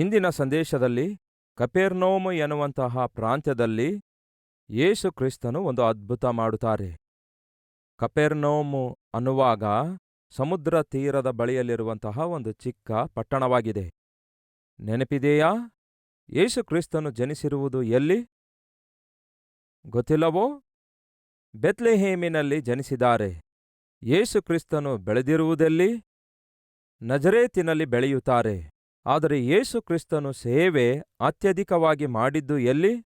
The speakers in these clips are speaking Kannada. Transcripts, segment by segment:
ಹಿಂದಿನ ಸಂದೇಶದಲ್ಲಿ ಕಪೆರ್ನೋಮ್ ಎನ್ನುವಂತಹ ಪ್ರಾಂತ್ಯದಲ್ಲಿ ಯೇಸು ಕ್ರಿಸ್ತನು ಒಂದು ಅದ್ಭುತ ಮಾಡುತ್ತಾರೆ. ಕಪೇರ್ನೋಮು ಅನ್ನುವಾಗ ಸಮುದ್ರ ತೀರದ ಬಳಿಯಲ್ಲಿರುವಂತಹ ಒಂದು ಚಿಕ್ಕ ಪಟ್ಟಣವಾಗಿದೆ. ನೆನಪಿದೆಯಾ? ಯೇಸು ಕ್ರಿಸ್ತನು ಜನಿಸಿರುವುದು ಎಲ್ಲಿ? ಗೊತ್ತಿಲ್ಲವೋ? ಬೆತ್ಲೆಹೇಮಿನಲ್ಲಿ ಜನಿಸಿದ್ದಾರೆ. ಯೇಸು ಕ್ರಿಸ್ತನು ಬೆಳೆದಿರುವುದೆಲ್ಲಿ? ನಜರೇತಿನಲ್ಲಿ ಬೆಳೆಯುತ್ತಾರೆ. ಆದರೆ ಯೇಸು ಕ್ರಿಸ್ತನು ಸೇವೆ ಅತ್ಯಧಿಕವಾಗಿ ಮಾಡಿದ್ದು ಎಲ್ಲಿ?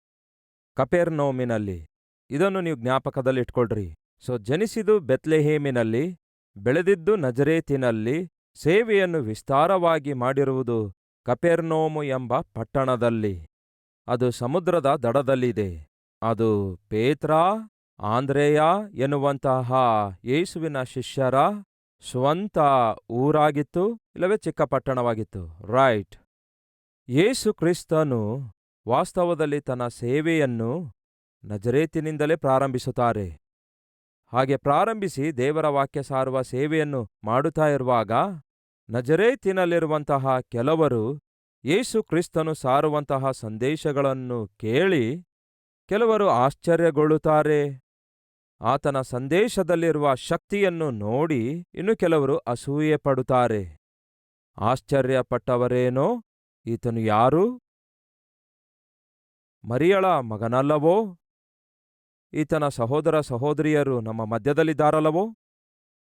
ಕಪೆರ್ನೋಮಿನಲ್ಲಿ. ಇದನ್ನು ನೀವು ಜ್ಞಾಪಕದಲ್ಲಿಟ್ಕೊಳ್ರಿ ಸೊ ಜನಿಸಿದು ಬೆತ್ಲೆಹೇಮಿನಲ್ಲಿ, ಬೆಳೆದಿದ್ದು ನಜರೇತಿನಲ್ಲಿ, ಸೇವೆಯನ್ನು ವಿಸ್ತಾರವಾಗಿ ಮಾಡಿರುವುದು ಕಪೆರ್ನೋಮು ಎಂಬ ಪಟ್ಟಣದಲ್ಲಿ. ಅದು ಸಮುದ್ರದ ದಡದಲ್ಲಿದೆ. ಅದು ಪೇತ್ರ, ಆಂದ್ರೇಯ ಎನ್ನುವಂತಹ ಯೇಸುವಿನ ಶಿಷ್ಯರ ಸ್ವಂತ ಊರಾಗಿತ್ತು ಇಲ್ಲವೇ ಚಿಕ್ಕ ಪಟ್ಟಣವಾಗಿತ್ತು. ರೈಟ್ ಯೇಸು ಕ್ರಿಸ್ತನು ವಾಸ್ತವದಲ್ಲಿ ತನ್ನ ಸೇವೆಯನ್ನು ನಜರೇತಿನಿಂದಲೇ ಪ್ರಾರಂಭಿಸುತ್ತಾರೆ. ಹಾಗೆ ಪ್ರಾರಂಭಿಸಿ ದೇವರ ವಾಕ್ಯ ಸಾರುವ ಸೇವೆಯನ್ನು ಮಾಡುತ್ತಾ ಇರುವಾಗ ನಜರೇತಿನಲ್ಲಿರುವಂತಹ ಕೆಲವರು ಯೇಸು ಕ್ರಿಸ್ತನು ಸಾರುವಂತಹ ಸಂದೇಶಗಳನ್ನು ಕೇಳಿ ಕೆಲವರು ಆಶ್ಚರ್ಯಗೊಳ್ಳುತ್ತಾರೆ. ಆತನ ಸಂದೇಶದಲ್ಲಿರುವ ಶಕ್ತಿಯನ್ನು ನೋಡಿ ಇನ್ನು ಕೆಲವರು ಅಸೂಯೆ ಪಡುತ್ತಾರೆ ಆಶ್ಚರ್ಯಪಟ್ಟವರೇನೋ? ಈತನು ಯಾರು? ಮರಿಯಳ ಮಗನಲ್ಲವೋ? ಈತನ ಸಹೋದರ ಸಹೋದರಿಯರು ನಮ್ಮ ಮಧ್ಯದಲ್ಲಿದ್ದಾರಲ್ಲವೋ?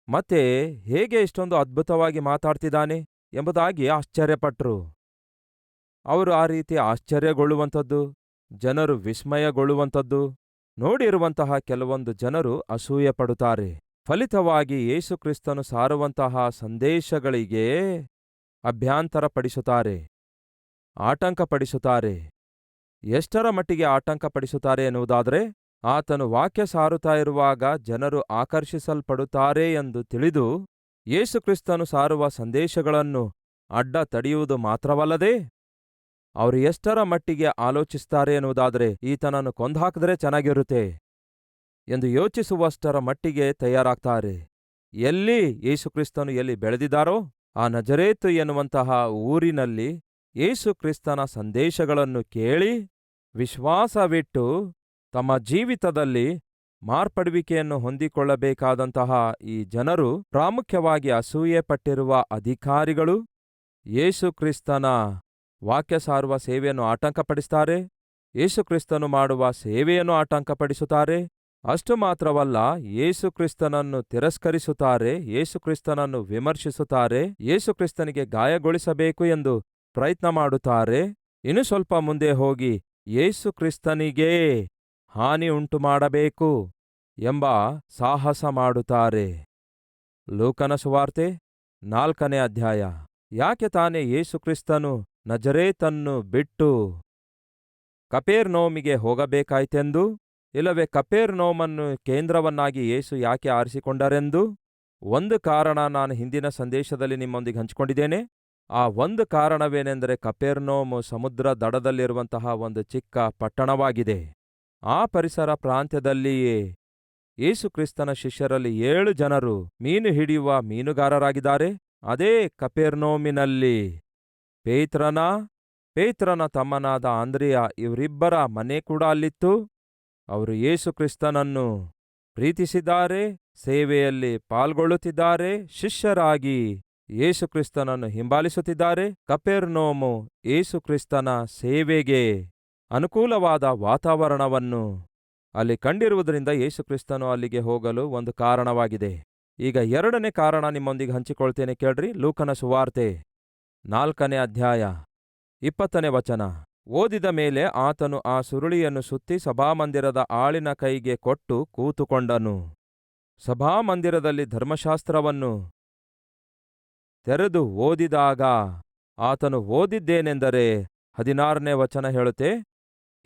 ಮತ್ತೆ ಹೇಗೆ ಇಷ್ಟೊಂದು ಅದ್ಭುತವಾಗಿ ಮಾತಾಡ್ತಿದ್ದಾನೆ ಎಂಬುದಾಗಿ ಆಶ್ಚರ್ಯಪಟ್ರು. ಅವರು ಆ ರೀತಿ ಆಶ್ಚರ್ಯಗೊಳ್ಳುವಂಥದ್ದು, ಜನರು ವಿಸ್ಮಯಗೊಳ್ಳುವಂಥದ್ದು ನೋಡಿರುವಂತಹ ಕೆಲವೊಂದು ಜನರು ಅಸೂಯೆ ಪಡುತ್ತಾರೆ. ಫಲಿತವಾಗಿ ಯೇಸುಕ್ರಿಸ್ತನು ಸಾರುವಂತಹ ಸಂದೇಶಗಳಿಗೆ ಅಭ್ಯಂತರಪಡಿಸುತ್ತಾರೆ. ಆಟಂಕಪಡಿಸುತ್ತಾರೆ ಎಷ್ಟರ ಮಟ್ಟಿಗೆ ಆಟಂಕಪಡಿಸುತ್ತಾರೆ ಎನ್ನುವುದಾದರೆ, ಆತನು ವಾಕ್ಯ ಸಾರುತ್ತಾ ಇರುವಾಗ ಜನರು ಆಕರ್ಷಿಸಲ್ಪಡುತ್ತಾರೆ ಎಂದು ತಿಳಿದು ಯೇಸುಕ್ರಿಸ್ತನು ಸಾರುವ ಸಂದೇಶಗಳನ್ನು ಅಡ್ಡ ತಡೆಯುವುದು ಮಾತ್ರವಲ್ಲದೆ ಅವರು ಎಷ್ಟರ ಮಟ್ಟಿಗೆ ಆಲೋಚಿಸ್ತಾರೆ ಎನ್ನುವುದಾದರೆ ಈತನನ್ನು ಕೊಂದ್ಹಾಕಿದ್ರೆ ಚೆನ್ನಾಗಿರುತ್ತೆ ಎಂದು ಯೋಚಿಸುವಷ್ಟರ ಮಟ್ಟಿಗೆ ತಯಾರಾಗ್ತಾರೆ. ಎಲ್ಲಿ ಯೇಸುಕ್ರಿಸ್ತನು ಎಲ್ಲಿ ಬೆಳೆದಿದ್ದಾರೋ ಆ ನಜರೇತು ಎನ್ನುವಂತಹ ಊರಿನಲ್ಲಿ ಯೇಸುಕ್ರಿಸ್ತನ ಸಂದೇಶಗಳನ್ನು ಕೇಳಿ ವಿಶ್ವಾಸವಿಟ್ಟು ತಮ್ಮ ಜೀವಿತದಲ್ಲಿ ಮಾರ್ಪಡುವಿಕೆಯನ್ನು ಹೊಂದಿಕೊಳ್ಳಬೇಕಾದಂತಹ ಈ ಜನರು ಪ್ರಾಮುಖ್ಯವಾಗಿ ಅಸೂಯೆ ಪಟ್ಟಿರುವ ಅಧಿಕಾರಿಗಳು ಯೇಸುಕ್ರಿಸ್ತನ ವಾಕ್ಯ ಸಾರುವ ಸೇವೆಯನ್ನು ಆಟಂಕಪಡಿಸ್ತಾರೆ ಯೇಸುಕ್ರಿಸ್ತನು ಮಾಡುವ ಸೇವೆಯನ್ನು ಆಟಂಕಪಡಿಸುತ್ತಾರೆ ಅಷ್ಟು ಮಾತ್ರವಲ್ಲ, ಯೇಸುಕ್ರಿಸ್ತನನ್ನು ತಿರಸ್ಕರಿಸುತ್ತಾರೆ, ಯೇಸುಕ್ರಿಸ್ತನನ್ನು ವಿಮರ್ಶಿಸುತ್ತಾರೆ, ಯೇಸುಕ್ರಿಸ್ತನಿಗೆ ಗಾಯಗೊಳಿಸಬೇಕು ಎಂದು ಪ್ರಯತ್ನ ಮಾಡುತ್ತಾರೆ. ಇನ್ನು ಸ್ವಲ್ಪ ಮುಂದೆ ಹೋಗಿ, ಯೇಸುಕ್ರಿಸ್ತನಿಗೇ ಹಾನಿ ಉಂಟು ಮಾಡಬೇಕು ಎಂಬ ಸಾಹಸ ಮಾಡುತ್ತಾರೆ. ಲೂಕನ ಸುವಾರ್ತೆ ನಾಲ್ಕನೇ ಅಧ್ಯಾಯ. ಯಾಕೆ ತಾನೇ ಯೇಸುಕ್ರಿಸ್ತನು ನಜರೇತನ್ನು ಬಿಟ್ಟು ಕಪೇರ್ನೋಮಿಗೆ ಹೋಗಬೇಕಾಯ್ತೆಂದು? ಇಲ್ಲವೇ ಕಪೇರ್ನೋಮನ್ನು ಕೇಂದ್ರವನ್ನಾಗಿ ಯೇಸು ಯಾಕೆ ಆರಿಸಿಕೊಂಡರೆಂದು? ಒಂದು ಕಾರಣ ನಾನು ಹಿಂದಿನ ಸಂದೇಶದಲ್ಲಿ ನಿಮ್ಮೊಂದಿಗೆ ಹಂಚಿಕೊಂಡಿದ್ದೇನೆ. ಆ ಒಂದು ಕಾರಣವೇನೆಂದರೆ ಕಪೇರ್ನೋಮು ಸಮುದ್ರ ದಡದಲ್ಲಿರುವಂತಹ ಒಂದು ಚಿಕ್ಕ ಪಟ್ಟಣವಾಗಿದೆ. ಆ ಪರಿಸರ ಪ್ರಾಂತ್ಯದಲ್ಲಿಯೇ ಯೇಸುಕ್ರಿಸ್ತನ ಶಿಷ್ಯರಲ್ಲಿ ಏಳು ಜನರು ಮೀನು ಹಿಡಿಯುವ ಮೀನುಗಾರರಾಗಿದ್ದಾರೆ. ಅದೇ ಕಪೆರ್ನೋಮಿನಲ್ಲಿ ಪೇತ್ರನ? ಪೇತ್ರನ ತಮ್ಮನಾದ ಆಂದ್ರಿಯ ಇವರಿಬ್ಬರ ಮನೆ ಕೂಡ ಅಲ್ಲಿತ್ತು. ಅವರು ಯೇಸುಕ್ರಿಸ್ತನನ್ನು ಪ್ರೀತಿಸಿದ್ದಾರೆ, ಸೇವೆಯಲ್ಲಿ ಪಾಲ್ಗೊಳ್ಳುತ್ತಿದ್ದಾರೆ, ಶಿಷ್ಯರಾಗಿ ಯೇಸುಕ್ರಿಸ್ತನನ್ನು ಹಿಂಬಾಲಿಸುತ್ತಿದ್ದಾರೆ. ಕಪೆರ್ನೋಮು ಯೇಸುಕ್ರಿಸ್ತನ ಸೇವೆಗೆ ಅನುಕೂಲವಾದ ವಾತಾವರಣವನ್ನು ಅಲ್ಲಿ ಕಂಡಿರುವುದರಿಂದ ಯೇಸುಕ್ರಿಸ್ತನು ಅಲ್ಲಿಗೆ ಹೋಗಲು ಒಂದು ಕಾರಣವಾಗಿದೆ. ಈಗ ಎರಡನೇ ಕಾರಣ ನಿಮ್ಮೊಂದಿಗೆ ಹಂಚಿಕೊಳ್ತೇನೆ ಕೇಳ್ರಿ, ಲೂಕನ ಸುವಾರ್ತೆ. ನಾಲ್ಕನೇ ಅಧ್ಯಾಯ, ಇಪ್ಪತ್ತನೇ ವಚನ. ಓದಿದ ಮೇಲೆ ಆತನು ಆ ಸುರುಳಿಯನ್ನು ಸುತ್ತಿ ಸಭಾಮಂದಿರದ ಆಳಿನ ಕೈಗೆ ಕೊಟ್ಟು ಕೂತುಕೊಂಡನು. ಸಭಾಮಂದಿರದಲ್ಲಿ ಧರ್ಮಶಾಸ್ತ್ರವನ್ನು ತೆರೆದು ಓದಿದಾಗ ಆತನು ಓದಿದ್ದೇನೆಂದರೆ ಹದಿನಾರನೇ ವಚನ ಹೇಳುತ್ತೆ,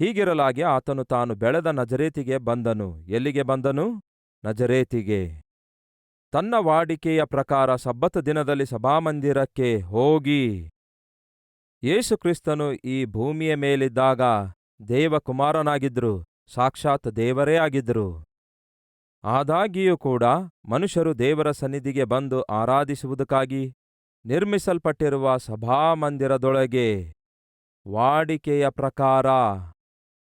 ಹೀಗಿರಲಾಗಿ ಆತನು ತಾನು ಬೆಳೆದ ನಜರೇತಿಗೆ ಬಂದನು. ಎಲ್ಲಿಗೆ ಬಂದನು? ನಜರೇತಿಗೆ. ತನ್ನ ವಾಡಿಕೆಯ ಪ್ರಕಾರ ಸಬ್ಬತ ದಿನದಲ್ಲಿ ಸಭಾಮಂದಿರಕ್ಕೆ ಹೋಗಿ ಯೇಸುಕ್ರಿಸ್ತನು ಈ ಭೂಮಿಯ ಮೇಲಿದ್ದಾಗ ದೇವಕುಮಾರನಾಗಿದ್ದರು, ಸಾಕ್ಷಾತ್ ದೇವರೇ ಆಗಿದ್ದರು. ಆದಾಗಿಯೂ ಕೂಡ ಮನುಷ್ಯರು ದೇವರ ಸನ್ನಿಧಿಗೆ ಬಂದು ಆರಾಧಿಸುವುದಕ್ಕಾಗಿ ನಿರ್ಮಿಸಲ್ಪಟ್ಟಿರುವ ಸಭಾಮಂದಿರದೊಳಗೆ ವಾಡಿಕೆಯ ಪ್ರಕಾರ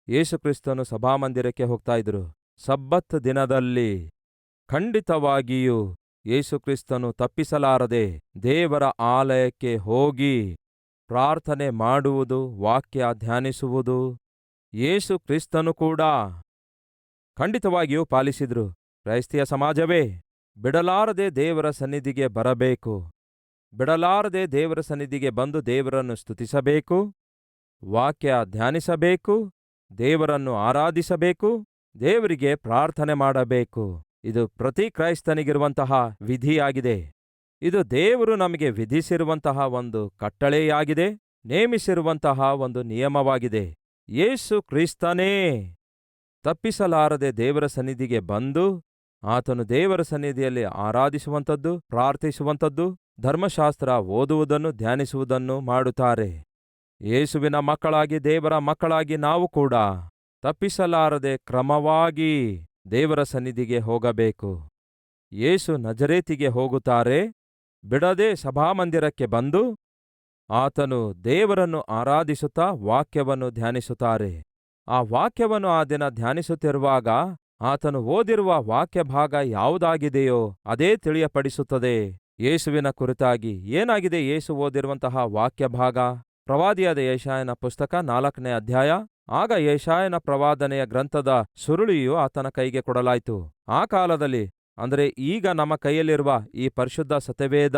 ಯೇಸುಕ್ರಿಸ್ತನು ಸಭಾಮಂದಿರಕ್ಕೆ ಹೋಗ್ತಾ ಇದ್ರು ಸಬ್ಬತ್ ದಿನದಲ್ಲಿ ಖಂಡಿತವಾಗಿಯೂ ಯೇಸುಕ್ರಿಸ್ತನು ತಪ್ಪಿಸಲಾರದೆ ದೇವರ ಆಲಯಕ್ಕೆ ಹೋಗಿ ಪ್ರಾರ್ಥನೆ ಮಾಡುವುದು, ವಾಕ್ಯ ಧ್ಯಾನಿಸುವುದು ಯೇಸು ಕ್ರಿಸ್ತನು ಕೂಡ ಖಂಡಿತವಾಗಿಯೂ ಪಾಲಿಸಿದ್ರು. ಕ್ರೈಸ್ತಿಯ ಸಮಾಜವೇ, ಬಿಡಲಾರದೆ ದೇವರ ಸನ್ನಿಧಿಗೆ ಬರಬೇಕು. ಬಿಡಲಾರದೆ ದೇವರ ಸನ್ನಿಧಿಗೆ ಬಂದು ದೇವರನ್ನು ಸ್ತುತಿಸಬೇಕು. ವಾಕ್ಯ ಧ್ಯಾನಿಸಬೇಕು. ದೇವರನ್ನು ಆರಾಧಿಸಬೇಕು. ದೇವರಿಗೆ ಪ್ರಾರ್ಥನೆ ಮಾಡಬೇಕು. ಇದು ಪ್ರತಿ ಕ್ರೈಸ್ತನಿಗಿರುವಂತಹ ವಿಧಿಯಾಗಿದೆ. ಇದು ದೇವರು ನಮಗೆ ವಿಧಿಸಿರುವಂತಹ ಒಂದು ಕಟ್ಟಳೆಯಾಗಿದೆ, ನೇಮಿಸಿರುವಂತಹ ಒಂದು ನಿಯಮವಾಗಿದೆ. ಯೇಸು ಕ್ರಿಸ್ತನೇ! ತಪ್ಪಿಸಲಾರದೆ ದೇವರ ಸನ್ನಿಧಿಗೆ ಬಂದು, ಆತನು ದೇವರ ಸನ್ನಿಧಿಯಲ್ಲಿ ಆರಾಧಿಸುವಂಥದ್ದು, ಪ್ರಾರ್ಥಿಸುವಂಥದ್ದು, ಧರ್ಮಶಾಸ್ತ್ರ ಓದುವುದನ್ನು, ಧ್ಯಾನಿಸುವುದನ್ನು ಮಾಡುತ್ತಾರೆ. ಯೇಸುವಿನ ಮಕ್ಕಳಾಗಿ ದೇವರ ಮಕ್ಕಳಾಗಿ ನಾವು ಕೂಡ ತಪ್ಪಿಸಲಾರದೆ ಕ್ರಮವಾಗಿ ದೇವರ ಸನ್ನಿಧಿಗೆ ಹೋಗಬೇಕು. ಯೇಸು ನಜರೇತಿಗೆ ಹೋಗುತ್ತಾರೆ. ಬಿಡದೆ ಸಭಾಮಂದಿರಕ್ಕೆ ಬಂದು ಆತನು ದೇವರನ್ನು ಆರಾಧಿಸುತ್ತಾ ವಾಕ್ಯವನ್ನು ಧ್ಯಾನಿಸುತ್ತಾರೆ. ಆ ವಾಕ್ಯವನ್ನು ಆ ದಿನ ಧ್ಯಾನಿಸುತ್ತಿರುವಾಗ ಆತನು ಓದಿರುವ ವಾಕ್ಯ ಭಾಗ ಯಾವುದಾಗಿದೆಯೋ ಅದೇ ತಿಳಿಯಪಡಿಸುತ್ತದೆ. ಯೇಸುವಿನ ಕುರಿತಾಗಿ ಏನಾಗಿದೆ? ಯೇಸು ಓದಿರುವಂತಹ ವಾಕ್ಯ ಭಾಗ ಪ್ರವಾದಿಯಾದ ಯಶಾಯನ ಪುಸ್ತಕ ನಾಲ್ಕನೇ ಅಧ್ಯಾಯ ಆಗ ಯಶಾಯನ ಪ್ರವಾದನೆಯ ಗ್ರಂಥದ ಸುರುಳಿಯು ಆತನ ಕೈಗೆ ಕೊಡಲಾಯಿತು. ಆ ಕಾಲದಲ್ಲಿ, ಅಂದರೆ ಈಗ ನಮ್ಮ ಕೈಯಲ್ಲಿರುವ ಈ ಪರಿಶುದ್ಧ ಸತ್ಯವೇದ,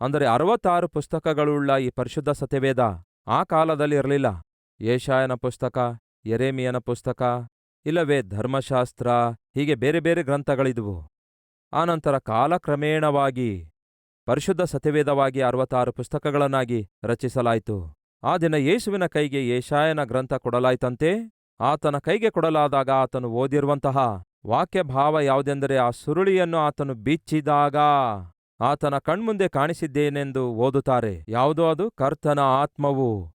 ಅಂದರೆ ಅರವತ್ತಾರು ಪುಸ್ತಕಗಳುಳ್ಳ ಈ ಪರಿಶುದ್ಧ ಸತ್ಯವೇದ, ಆ ಕಾಲದಲ್ಲಿ ಇರಲಿಲ್ಲ. ಯೇಷಾಯನ ಪುಸ್ತಕ ಎರೇಮಿಯನ ಪುಸ್ತಕ, ಇಲ್ಲವೇ ಧರ್ಮಶಾಸ್ತ್ರ, ಹೀಗೆ ಬೇರೆ ಬೇರೆ ಗ್ರಂಥಗಳಿದ್ವು. ಆನಂತರ ಕಾಲಕ್ರಮೇಣವಾಗಿ ಪರಿಶುದ್ಧ ಸತ್ಯವೇದವಾಗಿ ಅರವತ್ತಾರು ಪುಸ್ತಕಗಳನ್ನಾಗಿ ರಚಿಸಲಾಯಿತು. ಆ ದಿನ ಯೇಸುವಿನ ಕೈಗೆ ಯೇಷಾಯನ ಗ್ರಂಥ ಕೊಡಲಾಯ್ತಂತೆ. ಆತನ ಕೈಗೆ ಕೊಡಲಾದಾಗ ಆತನು ಓದಿರುವಂತಹ ವಾಕ್ಯ ಭಾವ ಯಾವುದೆಂದರೆ ಆ ಸುರುಳಿಯನ್ನು ಆತನು ಬಿಚ್ಚಿದಾಗ ಆತನ ಕಣ್ಮುಂದೆ ಕಾಣಿಸಿದ್ದೇನೆಂದು ಓದುತ್ತಾರೆ. ಯಾವುದೋ ಅದು ಕರ್ತನ ಆತ್ಮವು.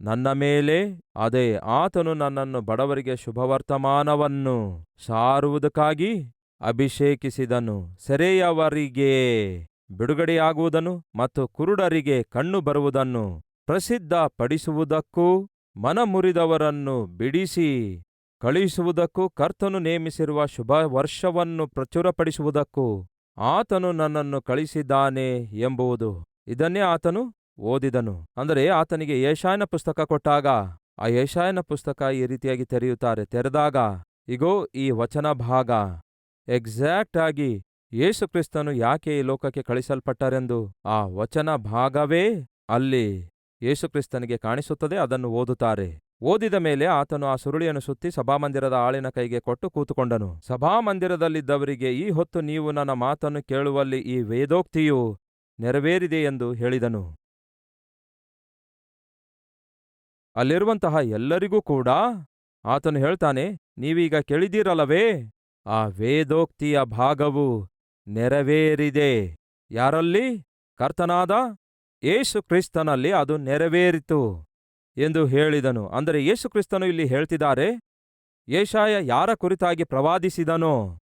ನನ್ನ ಮೇಲೆ, ಅದೇ ಆತನು ನನ್ನನ್ನು ಬಡವರಿಗೆ ಶುಭವರ್ತಮಾನವನ್ನು ಸಾರುವುದಕ್ಕಾಗಿ ಅಭಿಷೇಕಿಸಿದನು. ಸೆರೆಯವರಿಗೆ ಬಿಡುಗಡೆಯಾಗುವುದನ್ನು ಮತ್ತು ಕುರುಡರಿಗೆ ಕಣ್ಣು ಬರುವುದನ್ನು ಪ್ರಸಿದ್ಧ ಪಡಿಸುವುದಕ್ಕೂ ಮನಮುರಿದವರನ್ನು ಬಿಡಿಸಿ ಕಳುಹಿಸುವುದಕ್ಕೂ ಕರ್ತನು ನೇಮಿಸಿರುವ ಶುಭ ವರ್ಷವನ್ನು ಪ್ರಚುರಪಡಿಸುವುದಕ್ಕೂ ಆತನು ನನ್ನನ್ನು ಕಳಿಸಿದ್ದಾನೆ ಎಂಬುವುದು. ಇದನ್ನೇ ಆತನು ಓದಿದನು. ಅಂದರೆ ಆತನಿಗೆ ಯೇಷಾಯನ ಪುಸ್ತಕ ಕೊಟ್ಟಾಗ, ಆ ಏಷಾಯನ ಪುಸ್ತಕ ಈ ರೀತಿಯಾಗಿ ತೆರೆಯುತ್ತಾರೆ. ತೆರೆದಾಗ, ಇಗೋ, ಈ ವಚನ ಭಾಗ. ಎಕ್ಸಾಕ್ಟ್ ಆಗಿ ಯೇಸುಕ್ರಿಸ್ತನು ಯಾಕೆ ಈ ಲೋಕಕ್ಕೆ ಕಳಿಸಲ್ಪಟ್ಟರೆಂದು ಆ ವಚನ ಭಾಗವೇ ಅಲ್ಲಿ. ಯೇಸುಕ್ರಿಸ್ತನಿಗೆ ಕಾಣಿಸುತ್ತದೆ, ಅದನ್ನು ಓದುತ್ತಾರೆ. ಓದಿದ ಮೇಲೆ ಆತನು ಆ ಸುರುಳಿಯನ್ನು ಸುತ್ತಿ ಸಭಾಮಂದಿರದ ಆಳಿನ ಕೈಗೆ ಕೊಟ್ಟು ಕೂತುಕೊಂಡನು. ಸಭಾಮಂದಿರದಲ್ಲಿದ್ದವರಿಗೆ, ಈ ಹೊತ್ತು ನೀವು ನನ್ನ ಮಾತನ್ನು ಕೇಳುವಲ್ಲಿ ಈ ವೇದೋಕ್ತಿಯು ನೆರವೇರಿದೆ ಎಂದು ಹೇಳಿದನು. ಅಲ್ಲಿರುವಂತಹ ಎಲ್ಲರಿಗೂ ಕೂಡ ಆತನು ಹೇಳ್ತಾನೆ, ನೀವೀಗ ಕೇಳಿದ್ದೀರಲ್ಲವೇ, ಆ ವೇದೋಕ್ತಿಯ ಭಾಗವು ನೆರವೇರಿದೆ. ಯಾರಲ್ಲಿ? ಕರ್ತನಾದ ಯೇಸು ಕ್ರಿಸ್ತನಲ್ಲಿ ಅದು ನೆರವೇರಿತು ಎಂದು ಹೇಳಿದನು. ಅಂದರೆ ಯೇಸು ಕ್ರಿಸ್ತನು ಇಲ್ಲಿ ಹೇಳ್ತಿದ್ದಾರೆ ಯೇಷಾಯ ಯಾರ ಕುರಿತಾಗಿ ಪ್ರವಾದಿಸಿದನೋ?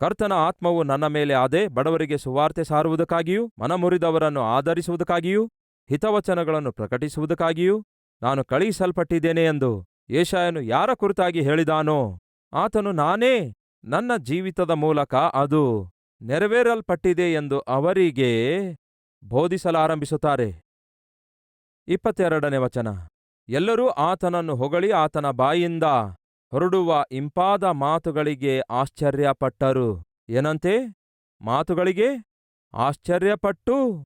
ಕರ್ತನ ಆತ್ಮವು ನನ್ನ ಮೇಲೆ ಆದೇ ಬಡವರಿಗೆ ಸುವಾರ್ತೆ ಸಾರುವುದಕ್ಕಾಗಿಯೂ, ಮನಮುರಿದವರನ್ನು ಆಧರಿಸುವುದಕ್ಕಾಗಿಯೂ, ಹಿತವಚನಗಳನ್ನು ಪ್ರಕಟಿಸುವುದಕ್ಕಾಗಿಯೂ ನಾನು ಕಳುಹಿಸಲ್ಪಟ್ಟಿದ್ದೇನೆ ಎಂದು ಯೇಷಾಯನು ಯಾರ ಕುರಿತಾಗಿ ಹೇಳಿದಾನೋ, ಆತನು ನಾನೇ, ನನ್ನ ಜೀವಿತದ ಮೂಲಕ ಅದು ನೆರವೇರಲ್ಪಟ್ಟಿದೆ ಎಂದು ಅವರಿಗೆ ಬೋಧಿಸಲಾರಂಭಿಸುತ್ತಾರೆ. ಇಪ್ಪತ್ತೆರಡನೇ ವಚನ. ಎಲ್ಲರೂ ಆತನನ್ನು ಹೊಗಳಿ ಆತನ ಬಾಯಿಂದ ಹೊರಡುವ ಇಂಪಾದ ಮಾತುಗಳಿಗೆ ಆಶ್ಚರ್ಯಪಟ್ಟರು. ಏನಂತೆ? ಮಾತುಗಳಿಗೆ ಆಶ್ಚರ್ಯಪಟ್ಟು?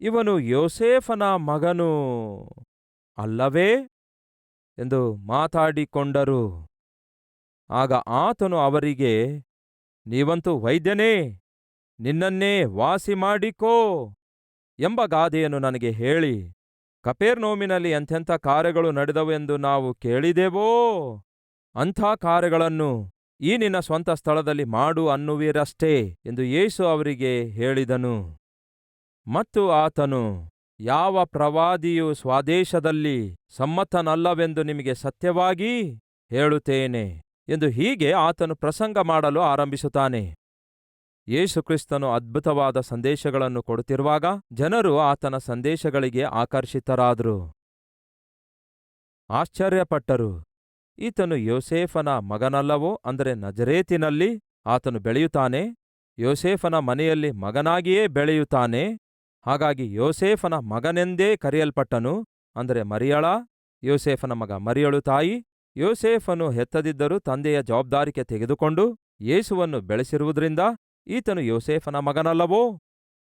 ಇವನು ಯೋಸೇಫನ ಮಗನು ಅಲ್ಲವೇ? ಎಂದು ಮಾತಾಡಿಕೊಂಡರು. ಆಗ ಆತನು ಅವರಿಗೆ, ನೀವಂತೂ ವೈದ್ಯನೇ, ನಿನ್ನನ್ನೇ ವಾಸಿ ಮಾಡಿಕೋ ಎಂಬ ಗಾದೆಯನ್ನು ನನಗೆ ಹೇಳಿ, ಕಪೇರ್ನೋಮಿನಲ್ಲಿ ಎಂಥೆಂಥ ಕಾರ್ಯಗಳು ನಡೆದವೆಂದು ನಾವು ಕೇಳಿದೆವೋ? ಅಂಥ ಕಾರ್ಯಗಳನ್ನು ಈ ನಿನ್ನ ಸ್ವಂತ ಸ್ಥಳದಲ್ಲಿ ಮಾಡು ಅನ್ನುವಿರಷ್ಟೇ ಎಂದು ಯೇಸು ಅವರಿಗೆ ಹೇಳಿದನು. ಮತ್ತು ಆತನು, ಯಾವ ಪ್ರವಾದಿಯು ಸ್ವದೇಶದಲ್ಲಿ ಸಮ್ಮತನಲ್ಲವೆಂದು ನಿಮಗೆ ಸತ್ಯವಾಗಿ ಹೇಳುತ್ತೇನೆ ಎಂದು ಹೀಗೆ ಆತನು ಪ್ರಸಂಗ ಮಾಡಲು ಆರಂಭಿಸುತ್ತಾನೆ. ಯೇಸು ಕ್ರಿಸ್ತನು ಅದ್ಭುತವಾದ ಸಂದೇಶಗಳನ್ನು ಕೊಡುತ್ತಿರುವಾಗ ಜನರು ಆತನ ಸಂದೇಶಗಳಿಗೆ ಆಕರ್ಷಿತರಾದರು. ಆಶ್ಚರ್ಯಪಟ್ಟರು. ಈತನು ಯೋಸೇಫನ ಮಗನಲ್ಲವೋ? ಅಂದರೆ ನಜರೇತಿನಲ್ಲಿ ಆತನು ಬೆಳೆಯುತ್ತಾನೆ. ಯೋಸೇಫನ ಮನೆಯಲ್ಲಿ ಮಗನಾಗಿಯೇ ಬೆಳೆಯುತ್ತಾನೆ. ಹಾಗಾಗಿ ಯೋಸೇಫನ ಮಗನೆಂದೇ ಕರೆಯಲ್ಪಟ್ಟನು. ಅಂದರೆ ಮರಿಯಳ, ಯೋಸೇಫನ ಮಗ ಮರಿಯಳು ತಾಯಿ, ಯೋಸೇಫನು ಹೆತ್ತದಿದ್ದರೂ ತಂದೆಯ ಜವಾಬ್ದಾರಿಕೆ ತೆಗೆದುಕೊಂಡು ಯೇಸುವನ್ನು ಬೆಳೆಸಿರುವುದರಿಂದ ಈತನು ಯೋಸೇಫನ ಮಗನಲ್ಲವೋ?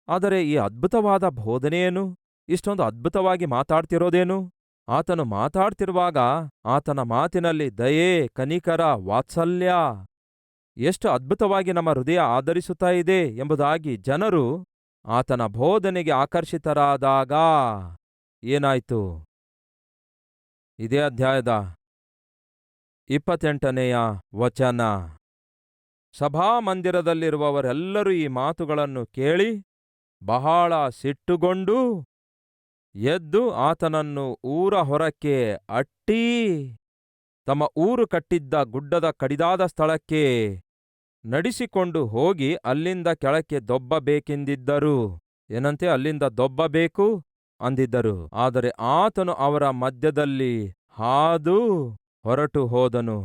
ಆದರೆ ಈ ಅದ್ಭುತವಾದ ಬೋಧನೆಯೇನು? ಇಷ್ಟೊಂದು ಅದ್ಭುತವಾಗಿ ಮಾತಾಡ್ತಿರೋದೇನು? ಆತನು ಮಾತಾಡ್ತಿರುವಾಗ ಆತನ ಮಾತಿನಲ್ಲಿ ದಯೆ, ಕನಿಕರ, ವಾತ್ಸಲ್ಯ ಎಷ್ಟು ಅದ್ಭುತವಾಗಿ ನಮ್ಮ ಹೃದಯ ಆಧರಿಸುತ್ತಾ ಇದೆ ಎಂಬುದಾಗಿ ಜನರು ಆತನ ಬೋಧನೆಗೆ ಆಕರ್ಷಿತರಾದಾಗ ಏನಾಯ್ತು? ಇದೇ ಅಧ್ಯಾಯದ ಇಪ್ಪತ್ತೆಂಟನೆಯ ವಚನ. ಸಭಾಮಂದಿರದಲ್ಲಿರುವವರೆಲ್ಲರೂ ಈ ಮಾತುಗಳನ್ನು ಕೇಳಿ ಬಹಳ ಸಿಟ್ಟುಗೊಂಡು ಎದ್ದು ಆತನನ್ನು ಊರ ಹೊರಕ್ಕೆ ಅಟ್ಟಿ ತಮ್ಮ ಊರು ಕಟ್ಟಿದ್ದ ಗುಡ್ಡದ ಕಡಿದಾದ ಸ್ಥಳಕ್ಕೆ ನಡೆಸಿಕೊಂಡು ಹೋಗಿ ಅಲ್ಲಿಂದ ಕೆಳಕ್ಕೆ ದೊಬ್ಬಬೇಕೆಂದಿದ್ದರು. ಏನಂತೆ? ಅಲ್ಲಿಂದ ದೊಬ್ಬಬೇಕು ಅಂದಿದ್ದರು. ಆದರೆ ಆತನು ಅವರ ಮಧ್ಯದಲ್ಲಿ ಹಾದು ಹೊರಟು ಹೋದನು.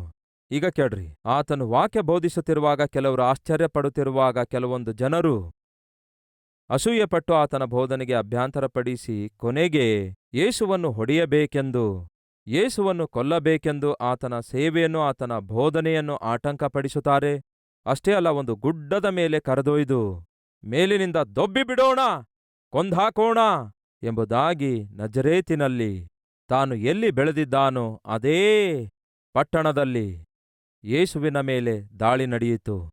ಈಗ ಕೇಳ್ರಿ, ಆತನು ವಾಕ್ಯ ಬೋಧಿಸುತ್ತಿರುವಾಗ ಕೆಲವರು ಆಶ್ಚರ್ಯಪಡುತ್ತಿರುವಾಗ ಕೆಲವೊಂದು ಜನರು ಅಸೂಯೆಪಟ್ಟು ಆತನ ಬೋಧನೆಗೆ ಅಭ್ಯಾಂತರಪಡಿಸಿ ಕೊನೆಗೆ ಯೇಸುವನ್ನು ಹೊಡೆಯಬೇಕೆಂದು, ಯೇಸುವನ್ನು ಕೊಲ್ಲಬೇಕೆಂದು ಆತನ ಸೇವೆಯನ್ನು, ಆತನ ಬೋಧನೆಯನ್ನು ಆಟಂಕಪಡಿಸುತ್ತಾರೆ ಅಷ್ಟೇ ಅಲ್ಲ, ಒಂದು ಗುಡ್ಡದ ಮೇಲೆ ಕರೆದೊಯ್ದು, ಮೇಲಿನಿಂದ ದೊಬ್ಬಿ ಬಿಡೋಣ, ಕೊಂದಾಕೋಣ ಎಂಬುದಾಗಿ ನಜರೇತಿನಲ್ಲಿ ತಾನು ಎಲ್ಲಿ ಬೆಳೆದಿದ್ದಾನೋ ಅದೇ ಪಟ್ಟಣದಲ್ಲಿ. ಯೇಸುವಿನ ಮೇಲೆ ದಾಳಿ ನಡೆಯಿತು.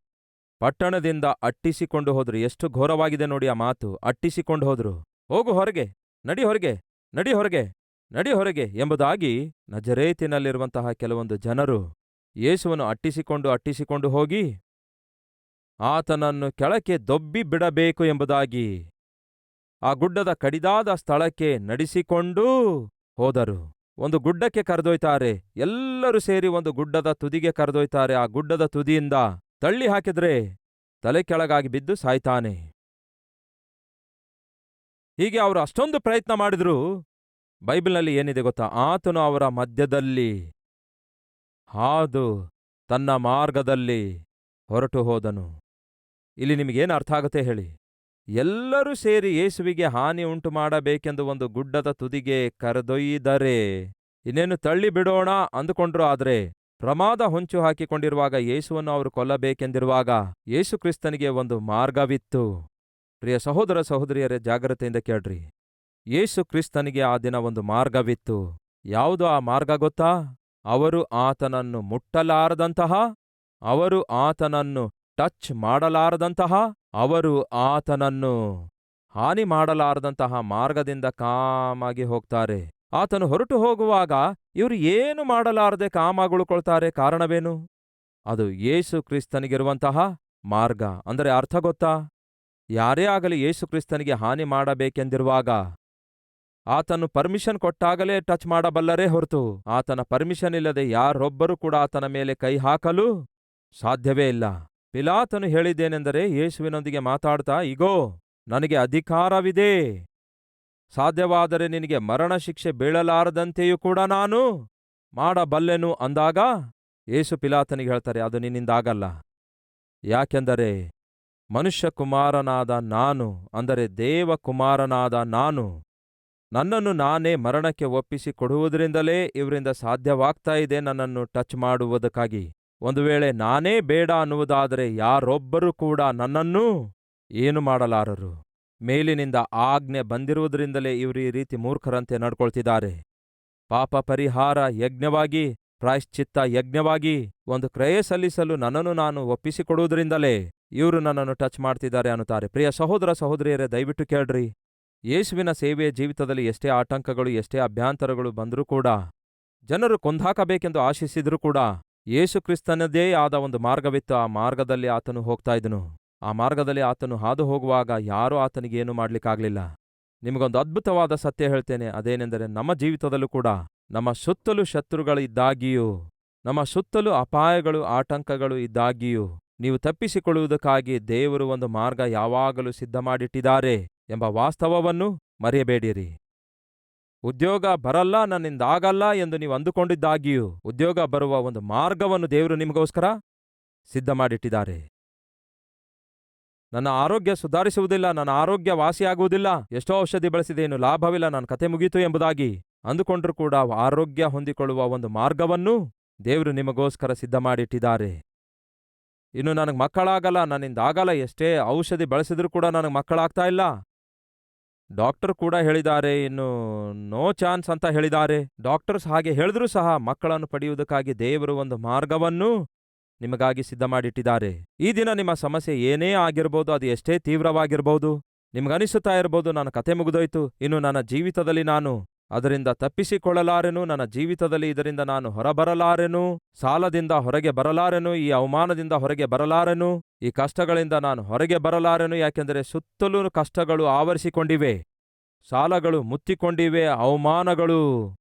ಪಟ್ಟಣದಿಂದ ಅಟ್ಟಿಸಿಕೊಂಡು ಹೋದ್ರು. ಎಷ್ಟು ಘೋರವಾಗಿದೆ ನೋಡಿ ಆ ಮಾತು. ಅಟ್ಟಿಸಿಕೊಂಡು ಹೋದ್ರು. ಹೋಗು ಹೊರಗೆ. ನಡಿ ಹೊರಗೆ. ನಡಿ ಹೊರಗೆ. ನಡಿ ಹೊರಗೆ ಎಂಬುದಾಗಿ ನಜರೇತಿನಲ್ಲಿರುವಂತಹ ಕೆಲವೊಂದು ಜನರು ಯೇಸುವನ್ನು ಅಟ್ಟಿಸಿಕೊಂಡು ಅಟ್ಟಿಸಿಕೊಂಡು ಹೋಗಿ ಆತನನ್ನು ಕೆಳಕ್ಕೆ ದೊಬ್ಬಿ ಬಿಡಬೇಕು ಎಂಬುದಾಗಿ ಆ ಗುಡ್ಡದ ಕಡಿದಾದ ಸ್ಥಳಕ್ಕೆ ನಡೆಸಿಕೊಂಡು ಹೋದರು. ಒಂದು ಗುಡ್ಡಕ್ಕೆ ಕರೆದೊಯ್ತಾರೆ. ಎಲ್ಲರೂ ಸೇರಿ ಒಂದು ಗುಡ್ಡದ ತುದಿಗೆ ಕರೆದೊಯ್ತಾರೆ. ಆ ಗುಡ್ಡದ ತುದಿಯಿಂದ ತಳ್ಳಿ ಹಾಕಿದ್ರೆ ತಲೆ ಕೆಳಗಾಗಿ ಬಿದ್ದು ಸಾಯ್ತಾನೆ. ಹೀಗೆ ಅವರು ಅಷ್ಟೊಂದು ಪ್ರಯತ್ನ ಮಾಡಿದ್ರು ಬೈಬಲ್ನಲ್ಲಿ ಏನಿದೆ ಗೊತ್ತಾ? ಆತನು ಅವರ ಮಧ್ಯದಲ್ಲಿ ಹಾದು ತನ್ನ ಮಾರ್ಗದಲ್ಲಿ ಹೊರಟು ಹೋದನು. ಇಲ್ಲಿ ನಿಮಗೇನು ಅರ್ಥ ಆಗುತ್ತೆ ಹೇಳಿ. ಎಲ್ಲರೂ ಸೇರಿ ಯೇಸುವಿಗೆ ಹಾನಿ ಉಂಟು ಮಾಡಬೇಕೆಂದು ಒಂದು ಗುಡ್ಡದ ತುದಿಗೆ ಕರೆದೊಯ್ದರೆ. ಇನ್ನೇನು ತಳ್ಳಿ ಬಿಡೋಣ ಅಂದುಕೊಂಡ್ರು ಆದರೆ ಪ್ರಮಾದ ಹೊಂಚು ಹಾಕಿಕೊಂಡಿರುವಾಗ ಯೇಸುವನ್ನು ಅವರು ಕೊಲ್ಲಬೇಕೆಂದಿರುವಾಗ ಯೇಸುಕ್ರಿಸ್ತನಿಗೆ ಒಂದು ಮಾರ್ಗವಿತ್ತು. ಪ್ರಿಯ ಸಹೋದರ ಸಹೋದರಿಯರೇ, ಜಾಗ್ರತೆಯಿಂದ ಕೇಳ್ರಿ. ಯೇಸು ಕ್ರಿಸ್ತನಿಗೆ ಆ ದಿನ ಒಂದು ಮಾರ್ಗವಿತ್ತು. ಯಾವುದು ಆ ಮಾರ್ಗ ಗೊತ್ತಾ? ಅವರು ಆತನನ್ನು ಮುಟ್ಟಲಾರದಂತಹ, ಅವರು ಆತನನ್ನು ಟಚ್ ಮಾಡಲಾರದಂತಹ ಅವರು ಆತನನ್ನು ಹಾನಿ ಮಾಡಲಾರದಂತಹ ಮಾರ್ಗದಿಂದ ಕಾಮಾಗಿ ಹೋಗ್ತಾರೆ. ಆತನು ಹೊರಟು ಹೋಗುವಾಗ ಇವರು ಏನು ಮಾಡಲಾರದೆ ಕಾಮಾಗುಳ್ಕೊಳ್ತಾರೆ ಕಾರಣವೇನು? ಅದು ಯೇಸು ಕ್ರಿಸ್ತನಿಗಿರುವಂತಹ ಮಾರ್ಗ. ಅಂದರೆ ಅರ್ಥ ಗೊತ್ತಾ? ಯಾರೇ ಆಗಲಿ ಯೇಸು ಕ್ರಿಸ್ತನಿಗೆ ಹಾನಿ ಮಾಡಬೇಕೆಂದಿರುವಾಗ ಆತನು ಪರ್ಮಿಷನ್ ಕೊಟ್ಟಾಗಲೇ ಟಚ್ ಮಾಡಬಲ್ಲರೇ ಹೊರತು. ಆತನ ಪರ್ಮಿಷನ್ ಇಲ್ಲದೆ ಯಾರೊಬ್ಬರೂ ಕೂಡ ಆತನ ಮೇಲೆ ಕೈ ಹಾಕಲು ಸಾಧ್ಯವೇ ಇಲ್ಲ. ಪಿಲಾತನು ಹೇಳಿದ್ದೇನೆಂದರೆ ಯೇಸುವಿನೊಂದಿಗೆ ಮಾತಾಡ್ತಾ, ಇಗೋ, ನನಗೆ ಅಧಿಕಾರವಿದೆ. ಸಾಧ್ಯವಾದರೆ ನಿನಗೆ ಮರಣ ಶಿಕ್ಷೆ ಬೀಳಲಾರದಂತೆಯೂ ಕೂಡ ನಾನು ಮಾಡಬಲ್ಲೆನು ಅಂದಾಗ? ಯೇಸು ಪಿಲಾತನಿಗೆ ಹೇಳ್ತಾರೆ, ಅದು ನಿನ್ನಿಂದಾಗಲ್ಲ. ಯಾಕೆಂದರೆ ಮನುಷ್ಯಕುಮಾರನಾದ ನಾನು, ಅಂದರೆ ದೇವಕುಮಾರನಾದ ನಾನು, ನನ್ನನ್ನು ನಾನೇ ಮರಣಕ್ಕೆ ಒಪ್ಪಿಸಿ ಕೊಡುವುದರಿಂದಲೇ ಇವರಿಂದ ಸಾಧ್ಯವಾಗ್ತಾ ಇದೆ ನನ್ನನ್ನು ಟಚ್ ಮಾಡುವುದಕ್ಕಾಗಿ. ಒಂದು ವೇಳೆ ನಾನೇ ಬೇಡ ಅನ್ನುವುದಾದರೆ ಯಾರೊಬ್ಬರೂ ಕೂಡ ನನ್ನನ್ನು ಏನು ಮಾಡಲಾರರು? ಮೇಲಿನಿಂದ ಆಜ್ಞೆ ಬಂದಿರುವುದರಿಂದಲೇ ಇವರು ಈ ರೀತಿ ಮೂರ್ಖರಂತೆ ನಡ್ಕೊಳ್ತಿದ್ದಾರೆ. ಪಾಪ ಪರಿಹಾರ ಯಜ್ಞವಾಗಿ, ಪ್ರಾಯಶ್ಚಿತ್ತ ಯಜ್ಞವಾಗಿ, ಒಂದು ಕ್ರಯ ಸಲ್ಲಿಸಲು ನನ್ನನ್ನು ನಾನು ಒಪ್ಪಿಸಿಕೊಡುವುದರಿಂದಲೇ ಇವರು ನನ್ನನ್ನು ಟಚ್ ಮಾಡ್ತಿದ್ದಾರೆ ಅನ್ನುತ್ತಾರೆ. ಪ್ರಿಯ ಸಹೋದರ ಸಹೋದರಿಯರೇ, ದಯವಿಟ್ಟು ಕೇಳ್ರಿ. ಯೇಸುವಿನ ಸೇವೆಯ ಜೀವಿತದಲ್ಲಿ ಎಷ್ಟೇ ಆಟಂಕಗಳು ಎಷ್ಟೇ ಅಭ್ಯಾಂತರಗಳು ಬಂದರೂ ಕೂಡ, ಜನರು ಕೊಂದಾಕಬೇಕೆಂದು ಆಶಿಸಿದರೂ ಕೂಡ ಯೇಸು ಕ್ರಿಸ್ತನದೇ ಆದ ಒಂದು ಮಾರ್ಗವಿತ್ತು. ಆ ಮಾರ್ಗದಲ್ಲಿ ಆತನು ಹೋಗ್ತಾ ಇದ್ದನು. ಆ ಮಾರ್ಗದಲ್ಲಿ ಆತನು ಹಾದು ಹೋಗುವಾಗ ಯಾರೂ ಆತನಿಗೇನು ಮಾಡಲಿಕ್ಕಾಗಲಿಲ್ಲ. ನಿಮಗೊಂದು ಅದ್ಭುತವಾದ ಸತ್ಯ ಹೇಳ್ತೇನೆ. ಅದೇನೆಂದರೆ ನಮ್ಮ ಜೀವಿತದಲ್ಲೂ ಕೂಡ ನಮ್ಮ ಸುತ್ತಲೂ ಶತ್ರುಗಳಿದ್ದಾಗಿಯೂ ನಮ್ಮ ಸುತ್ತಲೂ ಅಪಾಯಗಳು ಆಟಂಕಗಳು ಇದ್ದಾಗಿಯೂ ನೀವು ತಪ್ಪಿಸಿಕೊಳ್ಳುವುದಕ್ಕಾಗಿ ದೇವರು ಒಂದು ಮಾರ್ಗ ಯಾವಾಗಲೂ ಸಿದ್ಧ ಮಾಡಿಟ್ಟಿದ್ದಾರೆ ಎಂಬ ವಾಸ್ತವವನ್ನು ಮರೆಯಬೇಡಿರಿ. ಉದ್ಯೋಗ ಬರಲ್ಲ, ನನ್ನಿಂದ ಆಗಲ್ಲ ಎಂದು ನೀವು ಅಂದುಕೊಂಡಿದ್ದಾಗಿಯೂ ಉದ್ಯೋಗ ಬರುವ ಒಂದು ಮಾರ್ಗವನ್ನು ದೇವರು ನಿಮಗೋಸ್ಕರ ಸಿದ್ಧ ಮಾಡಿಟ್ಟಿದ್ದಾರೆ ನನ್ನ ಆರೋಗ್ಯ ಸುಧಾರಿಸುವುದಿಲ್ಲ, ನನ್ನ ಆರೋಗ್ಯ ವಾಸಿಯಾಗುವುದಿಲ್ಲ ಎಷ್ಟೋ ಔಷಧಿ ಬಳಸಿದೇನು ಲಾಭವಿಲ್ಲ, ನನ್ನ ಕತೆ ಮುಗೀತು ಎಂಬುದಾಗಿ ಅಂದುಕೊಂಡರೂ ಕೂಡ ಆರೋಗ್ಯ ಹೊಂದಿಕೊಳ್ಳುವ ಒಂದು ಮಾರ್ಗವನ್ನು ದೇವರು ನಿಮಗೋಸ್ಕರ ಸಿದ್ಧ ಮಾಡಿಟ್ಟಿದ್ದಾರೆ ಇನ್ನು ನನಗೆ ಮಕ್ಕಳಾಗಲ್ಲ, ನನ್ನಿಂದ ಆಗಲ್ಲ, ಎಷ್ಟೇ ಔಷಧಿ ಬಳಸಿದ್ರೂ ಕೂಡ ನನಗೆ ಮಕ್ಕಳಾಗ್ತಾ ಇಲ್ಲ. ಡಾಕ್ಟರ್ ಕೂಡ ಹೇಳಿದ್ದಾರೆ, ಇನ್ನು ನೋ ಚಾನ್ಸ್ ಅಂತ ಹೇಳಿದ್ದಾರೆ. ಡಾಕ್ಟರ್ಸ್ ಹಾಗೆ ಹೇಳಿದ್ರೂ ಸಹ ಮಕ್ಕಳನ್ನು ಪಡೆಯುವುದಕ್ಕಾಗಿ ದೇವರು ಒಂದು ಮಾರ್ಗವನ್ನು ನಿಮಗಾಗಿ ಸಿದ್ಧ ಮಾಡಿಟ್ಟಿದ್ದಾರೆ ಈ ದಿನ ನಿಮ್ಮ ಸಮಸ್ಯೆ ಏನೇ ಆಗಿರ್ಬೋದು, ಅದು ಎಷ್ಟೇ ತೀವ್ರವಾಗಿರ್ಬೋದು, ನಿಮ್ಗನಿಸುತ್ತಾ ಇರ್ಬೋದು, ನನ್ನ ಕತೆ ಮುಗಿದೋಯ್ತು. ಇನ್ನು ನನ್ನ ಜೀವಿತದಲ್ಲಿ ನಾನು ಅದರಿಂದ ತಪ್ಪಿಸಿಕೊಳ್ಳಲಾರೆನು, ನನ್ನ ಜೀವಿತದಲ್ಲಿ ಇದರಿಂದ ನಾನು ಹೊರಬರಲಾರೆನು, ಸಾಲದಿಂದ ಹೊರಗೆ ಬರಲಾರೆನು, ಈ ಅವಮಾನದಿಂದ ಹೊರಗೆ ಬರಲಾರೆನು ಈ ಕಷ್ಟಗಳಿಂದ ನಾನು ಹೊರಗೆ ಬರಲಾರೆನು? ಯಾಕೆಂದರೆ ಸುತ್ತಲೂ ಕಷ್ಟಗಳು ಆವರಿಸಿಕೊಂಡಿವೆ. ಸಾಲಗಳು ಮುತ್ತಿಕೊಂಡಿವೆ, ಅವಮಾನಗಳು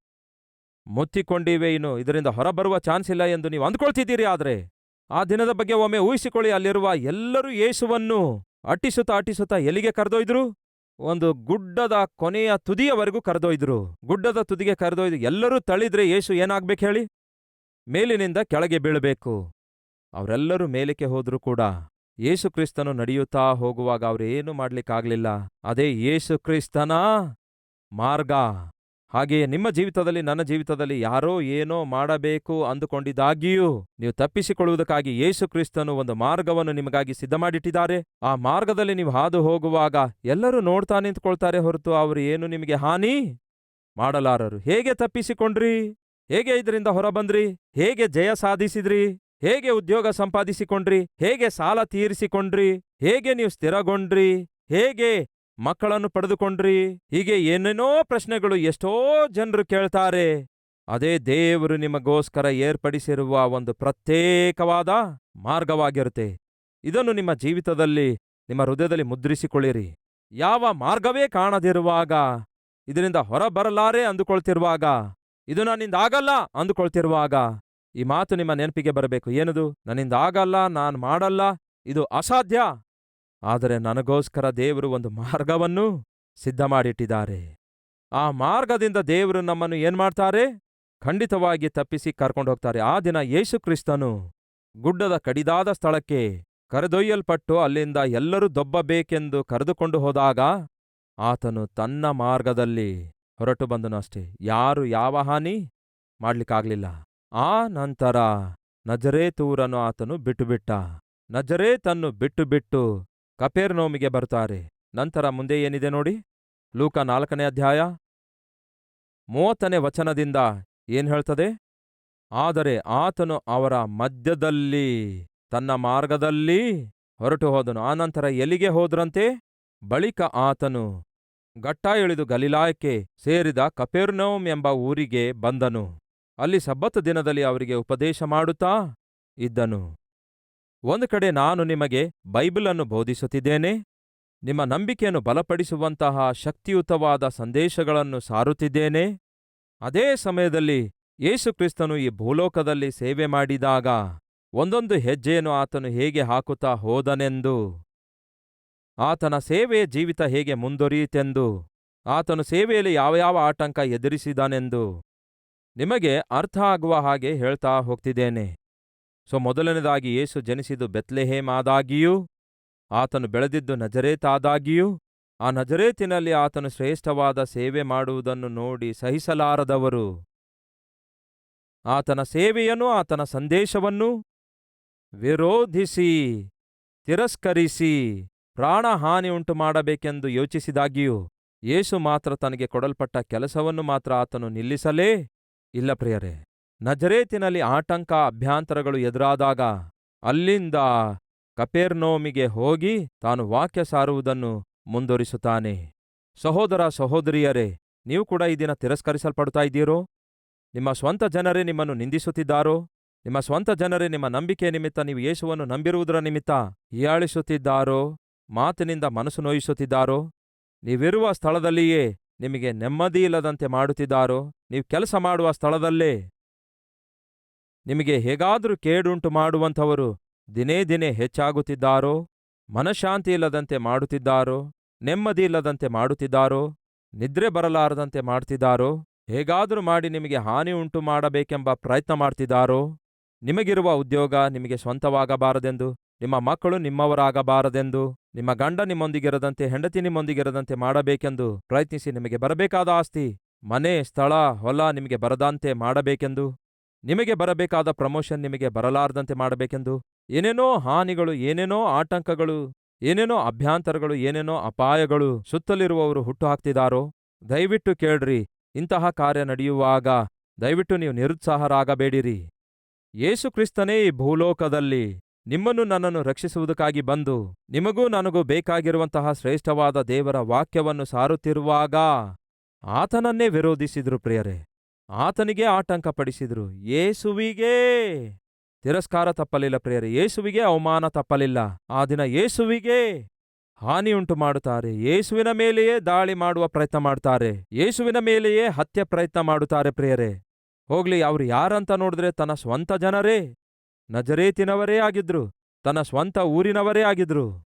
ಮುತ್ತಿಕೊಂಡಿವೆ. ಇನ್ನು ಇದರಿಂದ ಹೊರಬರುವ ಚಾನ್ಸ್ ಇಲ್ಲ ಎಂದು ನೀವು ಅಂದ್ಕೊಳ್ತಿದ್ದೀರಿ ಆದರೆ. ಆ ದಿನದ ಬಗ್ಗೆ ಒಮ್ಮೆ ಊಹಿಸಿಕೊಳ್ಳಿ, ಅಲ್ಲಿರುವ ಎಲ್ಲರೂ ಯೇಸುವನ್ನು ಅಟ್ಟಿಸುತ್ತಾ ಅಟ್ಟಿಸುತ್ತಾ ಎಲ್ಲಿಗೆ ಕರೆದೊಯ್ದ್ರು? ಒಂದು ಗುಡ್ಡದ ಕೊನೆಯ ತುದಿಯವರೆಗೂ ಕರೆದೊಯ್ದ್ರು. ಗುಡ್ಡದ ತುದಿಗೆ ಕರೆದೊಯ್ದು ಎಲ್ಲರೂ ತಳಿದ್ರೆ ಯೇಸು ಏನಾಗ್ಬೇಕು ಹೇಳಿ? ಮೇಲಿನಿಂದ ಕೆಳಗೆ ಬೀಳಬೇಕು. ಅವರೆಲ್ಲರೂ ಮೇಲಕ್ಕೆ ಹೋದರೂ ಕೂಡ ಯೇಸು ಕ್ರಿಸ್ತನು ನಡೆಯುತ್ತಾ ಹೋಗುವಾಗ ಅವರೇನು ಮಾಡಲಿಕ್ಕಾಗಲಿಲ್ಲ. ಅದೇ ಯೇಸು ಕ್ರಿಸ್ತನ ಮಾರ್ಗ. ಹಾಗೆಯೇ ನಿಮ್ಮ ಜೀವಿತದಲ್ಲಿ, ನನ್ನ ಜೀವಿತದಲ್ಲಿ ಯಾರೋ ಏನೋ ಮಾಡಬೇಕು ಅಂದುಕೊಂಡಿದ್ದಾಗಿಯೂ ನೀವು ತಪ್ಪಿಸಿಕೊಳ್ಳುವುದಕ್ಕಾಗಿ ಯೇಸು ಕ್ರಿಸ್ತನು ಒಂದು ಮಾರ್ಗವನ್ನು ನಿಮಗಾಗಿ ಸಿದ್ಧ ಮಾಡಿಟ್ಟಿದ್ದಾರೆ ಆ ಮಾರ್ಗದಲ್ಲಿ ನೀವು ಹಾದು ಹೋಗುವಾಗ ಎಲ್ಲರೂ ನೋಡ್ತಾ ನಿಂತ್ಕೊಳ್ತಾರೆ ಹೊರತು ಅವರು ಏನು ನಿಮಗೆ ಹಾನಿ ಮಾಡಲಾರರು. ಹೇಗೆ ತಪ್ಪಿಸಿಕೊಂಡ್ರಿ? ಹೇಗೆ ಇದರಿಂದ ಹೊರಬಂದ್ರಿ? ಹೇಗೆ ಜಯ ಸಾಧಿಸಿದ್ರಿ? ಹೇಗೆ ಉದ್ಯೋಗ ಸಂಪಾದಿಸಿಕೊಂಡ್ರಿ? ಹೇಗೆ ಸಾಲ ತೀರಿಸಿಕೊಂಡ್ರಿ? ಹೇಗೆ ನೀವು ಸ್ಥಿರಗೊಂಡ್ರಿ? ಹೇಗೆ ಮಕ್ಕಳನ್ನು ಪಡೆದುಕೊಂಡ್ರಿ? ಹೀಗೆ ಏನೇನೋ ಪ್ರಶ್ನೆಗಳು ಎಷ್ಟೋ ಜನರು ಕೇಳ್ತಾರೆ. ಅದೇ ದೇವರು ನಿಮಗೋಸ್ಕರ ಏರ್ಪಡಿಸಿರುವ ಒಂದು ಪ್ರತ್ಯೇಕವಾದ ಮಾರ್ಗವಾಗಿರುತ್ತೆ. ಇದನ್ನು ನಿಮ್ಮ ಜೀವಿತದಲ್ಲಿ, ನಿಮ್ಮ ಹೃದಯದಲ್ಲಿ ಮುದ್ರಿಸಿಕೊಳ್ಳಿರಿ. ಯಾವ ಮಾರ್ಗವೇ ಕಾಣದಿರುವಾಗ, ಇದರಿಂದ ಹೊರಬರಲಾರೆ ಅಂದುಕೊಳ್ತಿರುವಾಗ, ಇದು ನನ್ನಿಂದ ಆಗಲ್ಲ ಅಂದುಕೊಳ್ತಿರುವಾಗ ಈ ಮಾತು ನಿಮ್ಮ ನೆನಪಿಗೆ ಬರಬೇಕು. ಏನದು? ನನ್ನಿಂದ ಆಗಲ್ಲ, ನಾನು ಮಾಡಲ್ಲ, ಇದು ಅಸಾಧ್ಯ? ಆದರೆ ನನಗೋಸ್ಕರ ದೇವರು ಒಂದು ಮಾರ್ಗವನ್ನು ಸಿದ್ಧ ಮಾಡಿಟ್ಟಿದ್ದಾರೆ ಆ ಮಾರ್ಗದಿಂದ ದೇವರು ನಮ್ಮನ್ನು ಏನ್ಮಾಡ್ತಾರೆ ಖಂಡಿತವಾಗಿ ತಪ್ಪಿಸಿ ಕರ್ಕೊಂಡು ಹೋಗ್ತಾರೆ. ಆ ದಿನ ಯೇಸು ಕ್ರಿಸ್ತನು ಗುಡ್ಡದ ಕಡಿದಾದ ಸ್ಥಳಕ್ಕೆ ಕರೆದೊಯ್ಯಲ್ಪಟ್ಟು ಅಲ್ಲಿಂದ ಎಲ್ಲರೂ ದೊಬ್ಬಬೇಕೆಂದು ಕರೆದುಕೊಂಡು ಹೋದಾಗ ಆತನು ತನ್ನ ಮಾರ್ಗದಲ್ಲಿ ಹೊರಟು ಬಂದನು ಅಷ್ಟೇ. ಯಾರು ಯಾವ ಹಾನಿ ಮಾಡ್ಲಿಕ್ಕಾಗ್ಲಿಲ್ಲ. ಆ ನಂತರ ನಜರೇತೂರನು ಆತನು ಬಿಟ್ಟುಬಿಟ್ಟ. ನಜರೇತನ್ನು ಬಿಟ್ಟು ಬಿಟ್ಟು ಕಪೇರ್ನೋಮಿಗೆ ಬರ್ತಾರೆ ನಂತರ ಮುಂದೆ ಏನಿದೆ ನೋಡಿ? ಲೂಕ ನಾಲ್ಕನೇ ಅಧ್ಯಾಯ ಮೂವತ್ತನೇ ವಚನದಿಂದ ಏನು ಹೇಳ್ತದೆ? ಆದರೆ ಆತನು ಅವರ ಮಧ್ಯದಲ್ಲಿ, ತನ್ನ ಮಾರ್ಗದಲ್ಲಿ ಹೊರಟು ಹೋದನು. ಆನಂತರ ಎಲ್ಲಿಗೆ ಹೋದ್ರಂತೆ? ಬಳಿಕ ಆತನು ಗಟ್ಟ ಇಳಿದು ಗಲಿಲಾಯಕ್ಕೆ ಸೇರಿದ ಕಪೇರ್ನೋಮ್ ಎಂಬ ಊರಿಗೆ ಬಂದನು. ಅಲ್ಲಿ ಸಬ್ಬತ್ ದಿನದಲ್ಲಿ ಅವರಿಗೆ ಉಪದೇಶ ಮಾಡುತ್ತಾ ಇದ್ದನು. ಒಂದು ಕಡೆ ನಾನು ನಿಮಗೆ ಬೈಬಲನ್ನು ಬೋಧಿಸುತ್ತಿದ್ದೇನೆ, ನಿಮ್ಮ ನಂಬಿಕೆಯನ್ನು ಬಲಪಡಿಸುವಂತಹ ಶಕ್ತಿಯುತವಾದ ಸಂದೇಶಗಳನ್ನು ಸಾರುತ್ತಿದ್ದೇನೆ. ಅದೇ ಸಮಯದಲ್ಲಿ ಯೇಸುಕ್ರಿಸ್ತನು ಈ ಭೂಲೋಕದಲ್ಲಿ ಸೇವೆ ಮಾಡಿದಾಗ ಒಂದೊಂದು ಹೆಜ್ಜೆಯನ್ನು ಆತನು ಹೇಗೆ ಹಾಕುತ್ತಾ ಹೋದನೆಂದು, ಆತನ ಸೇವೆಯ ಜೀವಿತ ಹೇಗೆ ಮುಂದುವರಿಯಿತೆಂದು ಆತನು ಸೇವೆಯಲ್ಲಿ ಯಾವ ಯಾವ ಆಟಂಕ ಎದುರಿಸಿದನೆಂದು ನಿಮಗೆ ಅರ್ಥ ಆಗುವ ಹಾಗೆ ಹೇಳ್ತಾ ಹೋಗ್ತಿದ್ದೇನೆ. ಸೊ ಮೊದಲನೇದಾಗಿ ಯೇಸು ಜನಿಸಿದ್ದು ಬೆತ್ಲೆಹೇಮಾದಾಗಿಯೂ, ಆತನು ಬೆಳೆದಿದ್ದು ನಜರೇತಾದಾಗಿಯೂ, ಆ ನಜರೇತಿನಲ್ಲಿ ಆತನು ಶ್ರೇಷ್ಠವಾದ ಸೇವೆ ಮಾಡುವುದನ್ನು ನೋಡಿ ಸಹಿಸಲಾರದವರು. ಆತನ ಸೇವೆಯನ್ನು, ಆತನ ಸಂದೇಶವನ್ನು ವಿರೋಧಿಸಿ, ತಿರಸ್ಕರಿಸಿ, ಪ್ರಾಣಹಾನಿ ಉಂಟು ಮಾಡಬೇಕೆಂದು ಯೋಚಿಸಿದಾಗಿಯೂ, ಯೇಸು ಮಾತ್ರ ತನಗೆ ಕೊಡಲ್ಪಟ್ಟ ಕೆಲಸವನ್ನು ಮಾತ್ರ ಆತನು ನಿಲ್ಲಿಸಲೇ ಇಲ್ಲ ಪ್ರಿಯರೇ, ನಜರೇತಿನಲ್ಲಿ ಆಟಂಕ ಅಭ್ಯಾಂತರಗಳು ಎದುರಾದಾಗ ಅಲ್ಲಿಂದ ಕಪೇರ್ನೋಮಿಗೆ ಹೋಗಿ ತಾನು ವಾಕ್ಯ ಸಾರುವುದನ್ನು ಮುಂದುವರಿಸುತ್ತಾನೆ. ಸಹೋದರ ಸಹೋದರಿಯರೇ, ನೀವು ಕೂಡ ಈ ದಿನ ತಿರಸ್ಕರಿಸಲ್ಪಡುತ್ತಾ ಇದ್ದೀರೋ? ನಿಮ್ಮ ಸ್ವಂತ ಜನರೇ ನಿಮ್ಮನ್ನು ನಿಂದಿಸುತ್ತಿದ್ದಾರೋ? ನಿಮ್ಮ ಸ್ವಂತ ಜನರೇ ನಿಮ್ಮ ನಂಬಿಕೆ ನಿಮಿತ್ತ ನೀವು ಯೇಸುವನ್ನು ನಂಬಿರುವುದರ ನಿಮಿತ್ತ ಹೀಯಾಳಿಸುತ್ತಿದ್ದಾರೋ? ಮಾತಿನಿಂದ ಮನಸ್ಸು ನೋಯಿಸುತ್ತಿದ್ದಾರೋ? ನೀವಿರುವ ಸ್ಥಳದಲ್ಲಿಯೇ ನಿಮಗೆ ನೆಮ್ಮದಿ ಇಲ್ಲದಂತೆ ಮಾಡುತ್ತಿದ್ದಾರೋ, ನೀವು ಕೆಲಸ ಮಾಡುವ ಸ್ಥಳದಲ್ಲೇ. ನಿಮಗೆ ಹೇಗಾದರೂ ಕೇಡುಂಟು ಮಾಡುವಂಥವರು ದಿನೇ ದಿನೇ ಹೆಚ್ಚಾಗುತ್ತಿದ್ದಾರೋ ಮನಃಶಾಂತಿಯಿಲ್ಲದಂತೆ ಮಾಡುತ್ತಿದ್ದಾರೋ, ನೆಮ್ಮದಿ ಇಲ್ಲದಂತೆ ಮಾಡುತ್ತಿದ್ದಾರೋ, ನಿದ್ರೆ ಬರಲಾರದಂತೆ ಮಾಡ್ತಿದ್ದಾರೋ ಹೇಗಾದರೂ ಮಾಡಿ ನಿಮಗೆ ಹಾನಿ ಉಂಟು ಮಾಡಬೇಕೆಂಬ ಪ್ರಯತ್ನ ಮಾಡ್ತಿದ್ದಾರೋ, ನಿಮಗಿರುವ ಉದ್ಯೋಗ ನಿಮಗೆ ಸ್ವಂತವಾಗಬಾರದೆಂದು ನಿಮ್ಮ ಮಕ್ಕಳು ನಿಮ್ಮವರಾಗಬಾರದೆಂದು, ನಿಮ್ಮ ಗಂಡ ನಿಮ್ಮೊಂದಿಗಿರದಂತೆ, ಹೆಂಡತಿ ನಿಮ್ಮೊಂದಿಗಿರದಂತೆ ಮಾಡಬೇಕೆಂದು ಪ್ರಯತ್ನಿಸಿ ನಿಮಗೆ ಬರಬೇಕಾದ ಆಸ್ತಿ, ಮನೆ, ಸ್ಥಳ, ಹೊಲ ನಿಮಗೆ ಬರದಂತೆ ಮಾಡಬೇಕೆಂದು, ನಿಮಗೆ ಬರಬೇಕಾದ ಪ್ರಮೋಷನ್ ನಿಮಗೆ ಬರಲಾರದಂತೆ ಮಾಡಬೇಕೆಂದು, ಏನೇನೋ ಹಾನಿಗಳು, ಏನೇನೋ ಆಟಂಕಗಳು ಏನೇನೋ ಅಭ್ಯಾಂತರಗಳು, ಏನೇನೋ ಅಪಾಯಗಳು ಸುತ್ತಲಿರುವವರು ಹುಟ್ಟು ಹಾಕ್ತಿದಾರೋ ದಯವಿಟ್ಟು ಕೇಳ್ರಿ, ಇಂತಹ ಕಾರ್ಯ ನಡೆಯುವಾಗ ದಯವಿಟ್ಟು ನೀವು ನಿರುತ್ಸಾಹರಾಗಬೇಡಿರಿ. ಯೇಸುಕ್ರಿಸ್ತನೇ ಈ ಭೂಲೋಕದಲ್ಲಿ. ನಿಮ್ಮನ್ನು ನನ್ನನ್ನು ರಕ್ಷಿಸುವುದಕ್ಕಾಗಿ ಬಂದು ನಿಮಗೂ ನನಗೂ ಬೇಕಾಗಿರುವಂತಹ ಶ್ರೇಷ್ಠವಾದ ದೇವರ ವಾಕ್ಯವನ್ನು ಸಾರುತ್ತಿರುವಾಗ ಆತನನ್ನೇ ವಿರೋಧಿಸಿದ್ರು ಪ್ರಿಯರೇ. ಆತನಿಗೆ ಆಟಂಕ ಪಡಿಸಿದ್ರು ಯೇಸುವಿಗೇ ತಿರಸ್ಕಾರ ತಪ್ಪಲಿಲ್ಲ ಪ್ರಿಯರೇ. ಯೇಸುವಿಗೆ ಅವಮಾನ ತಪ್ಪಲಿಲ್ಲ. ಆ ದಿನ ಯೇಸುವಿಗೆ ಹಾನಿಯುಂಟು ಮಾಡುತ್ತಾರೆ. ಯೇಸುವಿನ ಮೇಲೆಯೇ ದಾಳಿ ಮಾಡುವ ಪ್ರಯತ್ನ ಮಾಡ್ತಾರೆ. ಯೇಸುವಿನ ಮೇಲೆಯೇ ಹತ್ಯೆ ಪ್ರಯತ್ನ ಮಾಡುತ್ತಾರೆ ಪ್ರಿಯರೇ. ಹೋಗ್ಲಿ, ಅವ್ರು ಯಾರಂತ ನೋಡಿದ್ರೆ ತನ್ನ ಸ್ವಂತ ಜನರೇ. ನಜರೇತಿನವರೇ ಆಗಿದ್ರು, ತನ್ನ ಸ್ವಂತ ಊರಿನವರೇ ಆಗಿದ್ರು,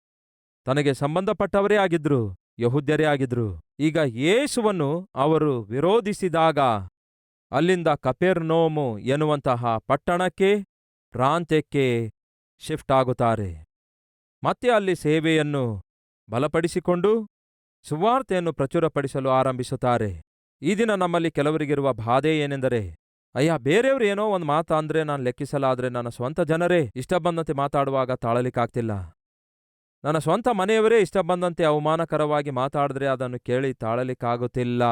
ತನಗೆ ಸಂಬಂಧಪಟ್ಟವರೇ ಆಗಿದ್ರು, ಯಹುದ್ಯರೇ ಆಗಿದ್ರು. ಈಗ ಯೇಸುವನ್ನು ಅವರು ವಿರೋಧಿಸಿದಾಗ ಅಲ್ಲಿಂದ ಕಪೆರ್ನೋಮು ಎನ್ನುವಂತಹ ಪಟ್ಟಣಕ್ಕೆ, ಪ್ರಾಂತ್ಯಕ್ಕೆ ಶಿಫ್ಟ್ ಆಗುತ್ತಾರೆ. ಮತ್ತೆ ಅಲ್ಲಿ ಸೇವೆಯನ್ನು ಬಲಪಡಿಸಿಕೊಂಡು ಸುವಾರ್ತೆಯನ್ನು ಪ್ರಚುರಪಡಿಸಲು ಆರಂಭಿಸುತ್ತಾರೆ. ಈ ದಿನ ನಮ್ಮಲ್ಲಿ ಕೆಲವರಿಗಿರುವ ಬಾಧೆ ಏನೆಂದರೆ ಅಯ್ಯ, ಬೇರೆಯವ್ರು ಏನೋ ಒಂದು ಮಾತ ಅಂದ್ರೆ ನಾನು ಲೆಕ್ಕಿಸಲಾದ್ರೆ ನನ್ನ ಸ್ವಂತ ಜನರೇ ಇಷ್ಟ ಬಂದಂತೆ ಮಾತಾಡುವಾಗ ತಾಳಲಿಕ್ಕಾಗ್ತಿಲ್ಲ. ನನ್ನ ಸ್ವಂತ ಮನೆಯವರೇ ಇಷ್ಟ ಬಂದಂತೆ ಅವಮಾನಕರವಾಗಿ ಮಾತಾಡಿದ್ರೆ ಅದನ್ನು ಕೇಳಿ ತಾಳಲಿಕ್ಕಾಗುತ್ತಿಲ್ಲ.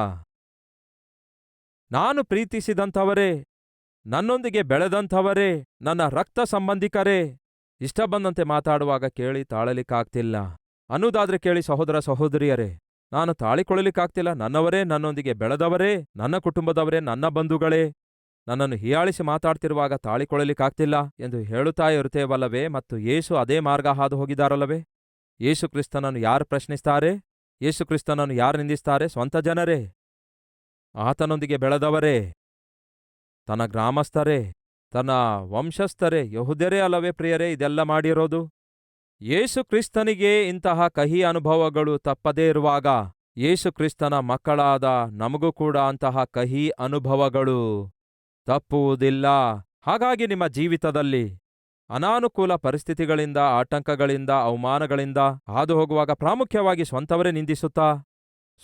ನಾನು ಪ್ರೀತಿಸಿದಂಥವರೇ, ನನ್ನೊಂದಿಗೆ ಬೆಳೆದಂಥವರೇ, ನನ್ನ ರಕ್ತ ಸಂಬಂಧಿಕರೇ ಇಷ್ಟ ಬಂದಂತೆ ಮಾತಾಡುವಾಗ ಕೇಳಿ ತಾಳಲಿಕ್ಕಾಗ್ತಿಲ್ಲ. ಅನ್ನೋದಾದ್ರೆ ಕೇಳಿ ಸಹೋದರ ಸಹೋದರಿಯರೇ, ನಾನು ತಾಳಿಕೊಳ್ಳಲಿಕ್ಕಾಗ್ತಿಲ್ಲ. ನನ್ನವರೇ, ನನ್ನೊಂದಿಗೆ ಬೆಳೆದವರೇ, ನನ್ನ ಕುಟುಂಬದವರೇ, ನನ್ನ ಬಂಧುಗಳೇ ನನ್ನನ್ನು ಹೀಯಾಳಿಸಿ ಮಾತಾಡ್ತಿರುವಾಗ ತಾಳಿಕೊಳ್ಳಲಿಕ್ಕಾಗ್ತಿಲ್ಲ ಎಂದು ಹೇಳುತ್ತಾ ಇರುತ್ತೇವಲ್ಲವೇ ಮತ್ತು ಯೇಸು ಅದೇ ಮಾರ್ಗ ಹಾದು ಹೋಗಿದಾರಲ್ಲವೇ ಯೇಸು ಕ್ರಿಸ್ತನನ್ನು ಯಾರು ಪ್ರಶ್ನಿಸ್ತಾರೆ? ಯೇಸು ಕ್ರಿಸ್ತನನ್ನು ಯಾರು ನಿಂದಿಸ್ತಾರೆ? ಸ್ವಂತ ಜನರೇ? ಆತನೊಂದಿಗೆ ಬೆಳೆದವರೇ? ತನ್ನ ಗ್ರಾಮಸ್ಥರೇ? ತನ್ನ ವಂಶಸ್ಥರೇ? ಯಹುದರೇ ಅಲ್ಲವೇ ಪ್ರಿಯರೇ, ಇದೆಲ್ಲ ಮಾಡಿರೋದು? ಯೇಸು ಕ್ರಿಸ್ತನಿಗೆ ಇಂತಹ ಕಹಿ ಅನುಭವಗಳು ತಪ್ಪದೇ ಇರುವಾಗ ಯೇಸು ಕ್ರಿಸ್ತನ ಮಕ್ಕಳಾದ ನಮಗೂ ಕೂಡ ಅಂತಹ ಕಹಿ ಅನುಭವಗಳು. ತಪ್ಪುವುದಿಲ್ಲ. ಹಾಗಾಗಿ ನಿಮ್ಮ ಜೀವಿತದಲ್ಲಿ ಅನಾನುಕೂಲ ಪರಿಸ್ಥಿತಿಗಳಿಂದ ಆಟಂಕಗಳಿಂದ ಅವಮಾನಗಳಿಂದ ಹಾದು ಹೋಗುವಾಗ ಪ್ರಾಮುಖ್ಯವಾಗಿ ಸ್ವಂತವರೇ ನಿಂದಿಸುತ್ತಾ?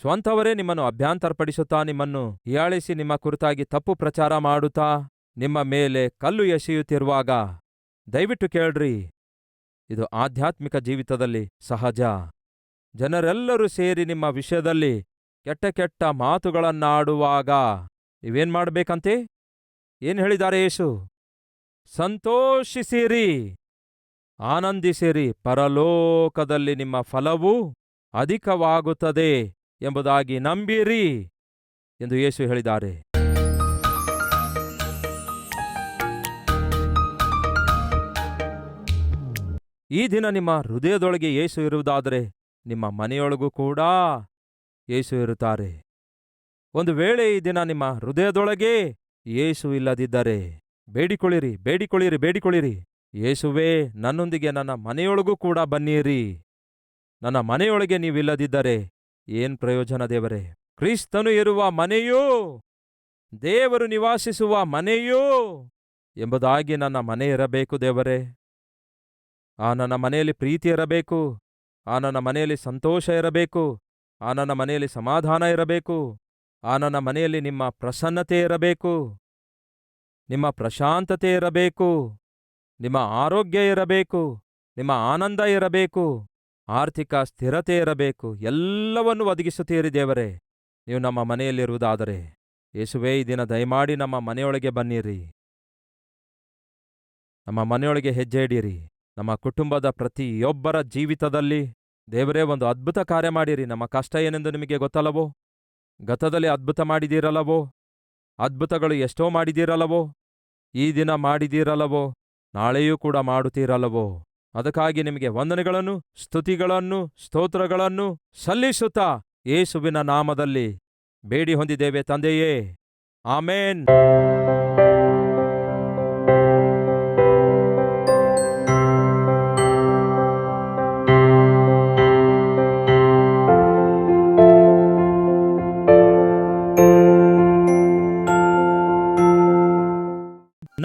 ಸ್ವಂತವರೇ ನಿಮ್ಮನ್ನು ಅಭ್ಯಾಂತರಪಡಿಸುತ್ತಾ? ನಿಮ್ಮನ್ನು ಹೀಯಾಳಿಸಿ ನಿಮ್ಮ ಕುರಿತಾಗಿ ತಪ್ಪು ಪ್ರಚಾರ ಮಾಡುತ್ತಾ? ನಿಮ್ಮ ಮೇಲೆ ಕಲ್ಲು ಎಸೆಯುತ್ತಿರುವಾಗ, ದಯವಿಟ್ಟು ಕೇಳ್ರಿ. ಇದು ಆಧ್ಯಾತ್ಮಿಕ ಜೀವಿತದಲ್ಲಿ ಸಹಜ. ಜನರೆಲ್ಲರೂ ಸೇರಿ ನಿಮ್ಮ ವಿಷಯದಲ್ಲಿ ಕೆಟ್ಟ ಕೆಟ್ಟ ಮಾತುಗಳನ್ನಾಡುವಾಗ ನೀವೇನ್ ಮಾಡ್ಬೇಕಂತೆ? ಏನ್ ಹೇಳಿದ್ದಾರೆ ಯೇಸು? ಸಂತೋಷಿಸಿರಿ, ಆನಂದಿಸಿರಿ, ಪರಲೋಕದಲ್ಲಿ ನಿಮ್ಮ ಫಲವು ಅಧಿಕವಾಗುತ್ತದೆ ಎಂಬುದಾಗಿ ನಂಬಿರಿ ಎಂದು ಯೇಸು ಹೇಳಿದ್ದಾರೆ. ಈ ದಿನ ನಿಮ್ಮ ಹೃದಯದೊಳಗೆ ಯೇಸು ಇರುವುದಾದರೆ ನಿಮ್ಮ ಮನೆಯೊಳಗೂ ಕೂಡ ಯೇಸು ಇರುತ್ತಾರೆ. ಒಂದು ವೇಳೆ ಈ ದಿನ ನಿಮ್ಮ ಹೃದಯದೊಳಗೆ ಯೇಸು ಇಲ್ಲದಿದ್ದರೆ. ಬೇಡಿಕೊಳ್ಳಿರಿ ಬೇಡಿಕೊಳ್ಳಿರಿ ಬೇಡಿಕೊಳ್ಳಿರಿ. ಯೇಸುವೇ, ನನ್ನೊಂದಿಗೆ ನನ್ನ ಮನೆಯೊಳಗೂ ಕೂಡ ಬನ್ನಿರಿ. ನನ್ನ ಮನೆಯೊಳಗೆ ನೀವಿಲ್ಲದಿದ್ದರೆ ಏನ್ ಪ್ರಯೋಜನ ದೇವರೇ? ಕ್ರಿಸ್ತನು ಇರುವ ಮನೆಯೂ, ದೇವರು ನಿವಾಸಿಸುವ ಮನೆಯೂ ಎಂಬುದಾಗಿ ನನ್ನ ಮನೆ ಇರಬೇಕು ದೇವರೇ. ಆ ನನ್ನ ಮನೆಯಲ್ಲಿ ಪ್ರೀತಿ ಇರಬೇಕು, ಆ ನನ್ನ ಮನೆಯಲ್ಲಿ ಸಂತೋಷ ಇರಬೇಕು, ಆ ನನ್ನ ಮನೆಯಲ್ಲಿ ಸಮಾಧಾನ ಇರಬೇಕು. ಆ ನನ್ನ ಮನೆಯಲ್ಲಿ ನಿಮ್ಮ ಪ್ರಸನ್ನತೆ ಇರಬೇಕು. ನಿಮ್ಮ ಪ್ರಶಾಂತತೆ ಇರಬೇಕು. ನಿಮ್ಮ ಆರೋಗ್ಯ ಇರಬೇಕು. ನಿಮ್ಮ ಆನಂದ ಇರಬೇಕು. ಆರ್ಥಿಕ ಸ್ಥಿರತೆ ಇರಬೇಕು. ಎಲ್ಲವನ್ನೂ ಒದಗಿಸುತ್ತೀರಿ ದೇವರೇ. ನೀವು ನಮ್ಮ ಮನೆಯಲ್ಲಿರುವುದಾದರೆ ಯೇಸುವೇ, ಈ ದಿನ ದಯಮಾಡಿ ನಮ್ಮ ಮನೆಯೊಳಗೆ ಬನ್ನಿರಿ. ನಮ್ಮ ಮನೆಯೊಳಗೆ ಹೆಜ್ಜೆ ಇಡಿರಿ ನಮ್ಮ ಕುಟುಂಬದ ಪ್ರತಿಯೊಬ್ಬರ ಜೀವಿತದಲ್ಲಿ ದೇವರೇ, ಒಂದು ಅದ್ಭುತ ಕಾರ್ಯ ಮಾಡಿರಿ. ನಮ್ಮ ಕಷ್ಟ ಏನೆಂದು ನಿಮಗೆ ಗೊತ್ತಲ್ಲವೋ? ಗತದಲ್ಲಿ ಅದ್ಭುತ ಮಾಡಿದೀರಲ್ಲವೋ ಅದ್ಭುತಗಳು ಎಷ್ಟೋ ಮಾಡಿದೀರಲ್ಲವೋ ಈ ದಿನ ಮಾಡಿದೀರಲ್ಲವೋ ನಾಳೆಯೂ ಕೂಡ ಮಾಡುತ್ತೀರಲ್ಲವೋ? ಅದಕ್ಕಾಗಿ ನಿಮಗೆ ವಂದನೆಗಳನ್ನು, ಸ್ತುತಿಗಳನ್ನು, ಸ್ತೋತ್ರಗಳನ್ನು ಸಲ್ಲಿಸುತ್ತಾ ಯೇಸುವಿನ ನಾಮದಲ್ಲಿ ಬೇಡಿ ಹೊಂದಿದ್ದೇವೆ ತಂದೆಯೇ. ಆಮೇನ್.